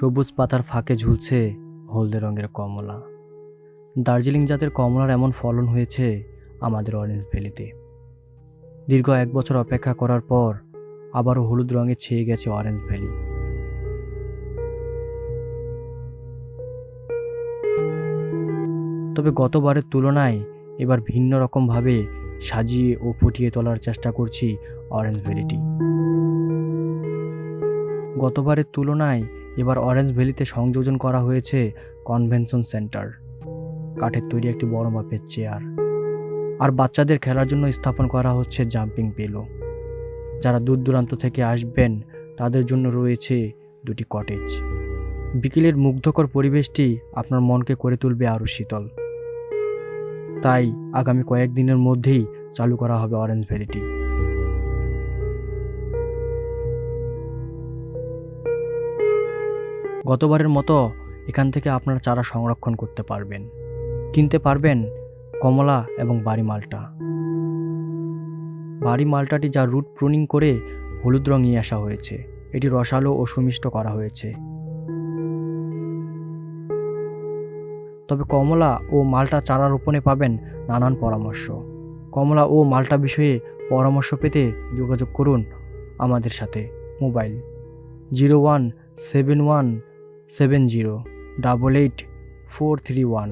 সবুজ পাতার ফাঁকে ঝুলছে হলদে রঙের কমলা। দার্জিলিং জাতের কমলার এমন ফলন হয়েছে আমাদের অরেঞ্জ ভ্যালিতে। দীর্ঘ এক বছর অপেক্ষা করার পর আবারও হলুদ রঙে ছেয়ে গেছে অরেঞ্জ ভ্যালি। তবে গতবারের তুলনায় এবার ভিন্ন রকমভাবে সাজিয়ে ও ফুটিয়ে তোলার চেষ্টা করছি অরেঞ্জ ভ্যালিটি। গতবারের তুলনায় এবার অরেঞ্জ ভ্যালিতে সংযোজন করা হয়েছে কনভেনশন সেন্টার কাঠের তৈরি একটি বড় মাপের চেয়ার। আর বাচ্চাদের খেলার জন্য স্থাপন করা হচ্ছে জাম্পিং পেল যারা দূর দূরান্ত থেকে আসবেন, তাদের জন্য রয়েছে দুটি কটেজ বিকেলের মুগ্ধকর পরিবেশটি আপনার মনকে করে তুলবে আরও শীতল। তাই আগামী কয়েকদিনের মধ্যেই চালু করা হবে অরেঞ্জ ভ্যালিটি গতবারের মতো এখান থেকে আপনারা চারা সংরক্ষণ করতে পারবেন। কিনতে পারবেন কমলা এবং বাড়ি মালটা। বাড়ি মালটাটি যা রুট প্রুনিং করে হলুদ রং নিয়ে আসা হয়েছে। এটি রসালো ও সুমিষ্ট করা হয়েছে। তবে কমলা ও মালটা চারা রোপণে পাবেন নানান পরামর্শ। কমলা ও মালটা বিষয়ে পরামর্শ পেতে যোগাযোগ করুন আমাদের সাথে। Mobile zero one seven one seven zero double eight four three one